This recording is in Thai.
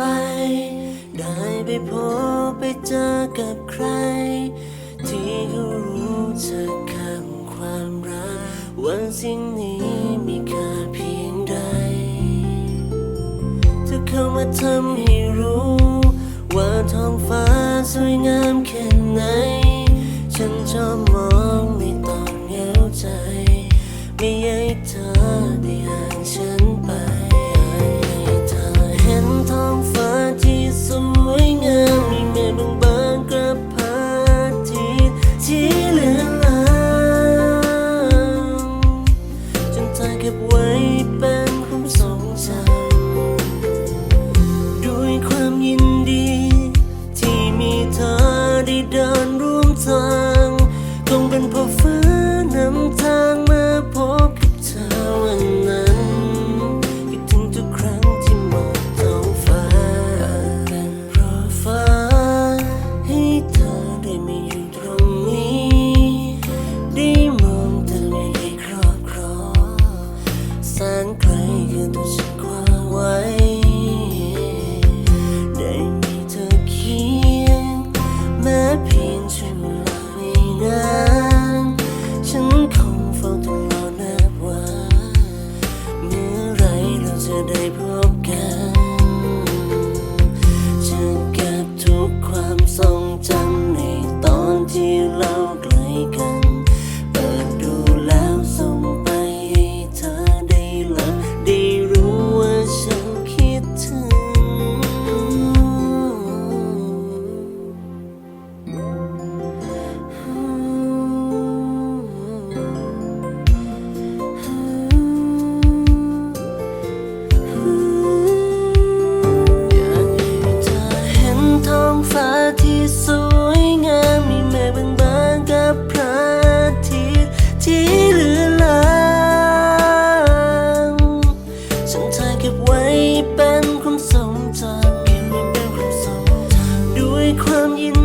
ได้ไปพบไปเจอกับใคร ที่เขารู้จักคำความรักว่าสิ่งนี้มีค่าเพียงใดจะเข้ามาทำให้รู้ ว่าท้องฟ้าสวยงามแค่ไหน ฉันชอบมองในตอนเหงาใจ ไม่อยากให้เธอได้ day 困姻